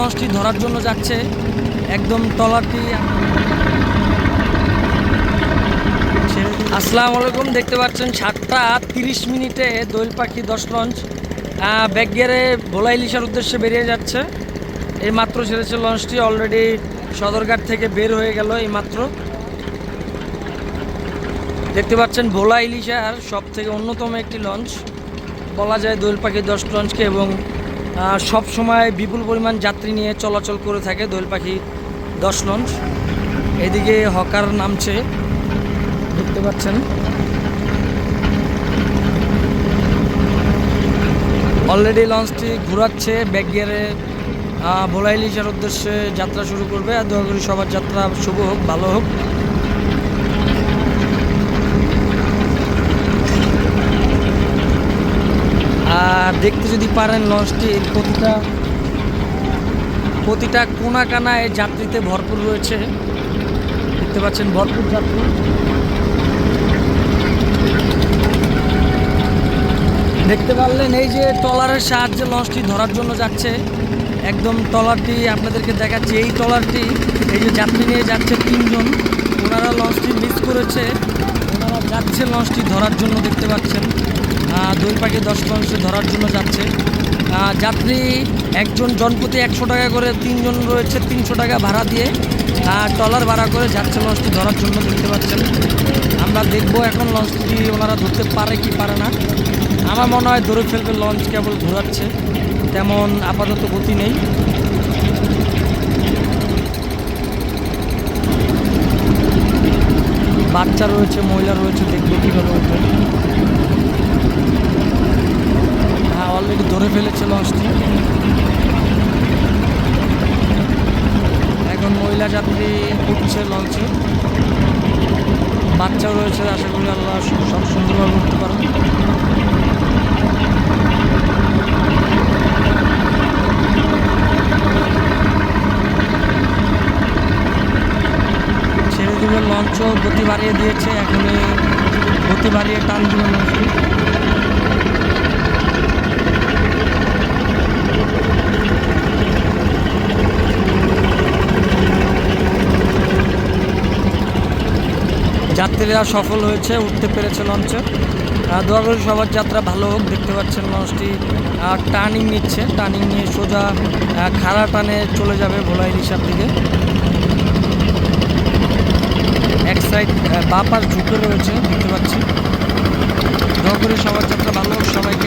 লঞ্চটি ধরার জন্য যাচ্ছে। একদম টলারটি আসসালামু আলাইকুম, দেখতে পাচ্ছেন সাতটা তিরিশ মিনিটে দোয়েল পাখি দশ লঞ্চ। ব্যাগগেরে ভোলা ইলিশার উদ্দেশ্যে বেরিয়ে যাচ্ছে। এই মাত্র ছেড়েছে লঞ্চটি, অলরেডি সদরঘাট থেকে বের হয়ে গেল এই মাত্র দেখতে পাচ্ছেন ভোলা ইলিশার সব থেকে অন্যতম একটি লঞ্চ। বলা যায় দোয়েল পাখি দশ লঞ্চকে এবং সব সময় বিপুল পরিমাণ যাত্রী নিয়ে চলাচল করে থাকে দোয়েল পাখি দশ লঞ্চ এদিকে হকার নামছে, দেখতে পাচ্ছেন। অলরেডি লঞ্চটি ঘোরাচ্ছে ব্যাক গিয়ারে ভোলা ইলিশার উদ্দেশ্যে যাত্রা শুরু করবে। আর দোয়া করি সবার যাত্রা শুভ হোক, ভালো হোক আর দেখতে যদি পারেন লঞ্চটির প্রতিটা প্রতিটা কোনা কানায় যাত্রীতে ভরপুর রয়েছে। দেখতে পাচ্ছেন ভরপুর যাত্রী। দেখতে পারলেন এই যে ট্রলারের সাহায্যে লঞ্চটি ধরার জন্য যাচ্ছে। একদম ট্রলারটি আপনাদেরকে দেখাচ্ছি। এই ট্রলারটি, এই যে যাত্রী নিয়ে যাচ্ছে তিনজন, ওনারা লঞ্চটি মিস করেছে। ওনারা যাচ্ছে লঞ্চটি ধরার জন্য দেখতে পাচ্ছেন। দই পাখি দশ লঞ্চে ধরার জন্য যাচ্ছে। যাত্রী একজন জনপ্রতি একশো টাকা করে, তিনজন রয়েছে তিনশো টাকা ভাড়া দিয়ে ট্রলার ভাড়া করে যাচ্ছে লঞ্চটি ধরার জন্য দেখতে পাচ্ছেন। আমরা দেখব এখন লঞ্চটি ওনারা ধরতে পারে কি পারে না। আমার মনে হয় ধরে ফেলবে লঞ্চ কেবল ঘোরাচ্ছে, তেমন আপাতত গতি নেই। বাচ্চা রয়েছে, মহিলা রয়েছে, দেখব কীভাবে উঠবে হ্যাঁ অলরেডি ধরে ফেলেছে লঞ্চটি। এখন মহিলা যাত্রী উঠছে লঞ্চে। বাচ্চাও রয়েছে, আশা করি আল্লাহ সব সুন্দরভাবে উঠতে পারে। ছেড়ে দিবে লঞ্চও গতি বাড়িয়ে দিয়েছে এখন গতি বাড়িয়ে টান দিবে লঞ্চটি। যাত্রীরা সফল হয়েছে, উঠতে পেরেছে লঞ্চে। দোয়া করি সবার যাত্রা ভালো হোক, দেখতে পাচ্ছেন লঞ্চটি টার্নিং নিচ্ছে, টার্নিং নিয়ে সোজা খাড়া টানে চলে যাবে ভোলাই হিসাব দিকে। এক সাইড বাপার ঝুঁকে রয়েছে, দেখতে পাচ্ছি। দোয়া করি সবার যাত্রা ভালো হোক, সবাইকে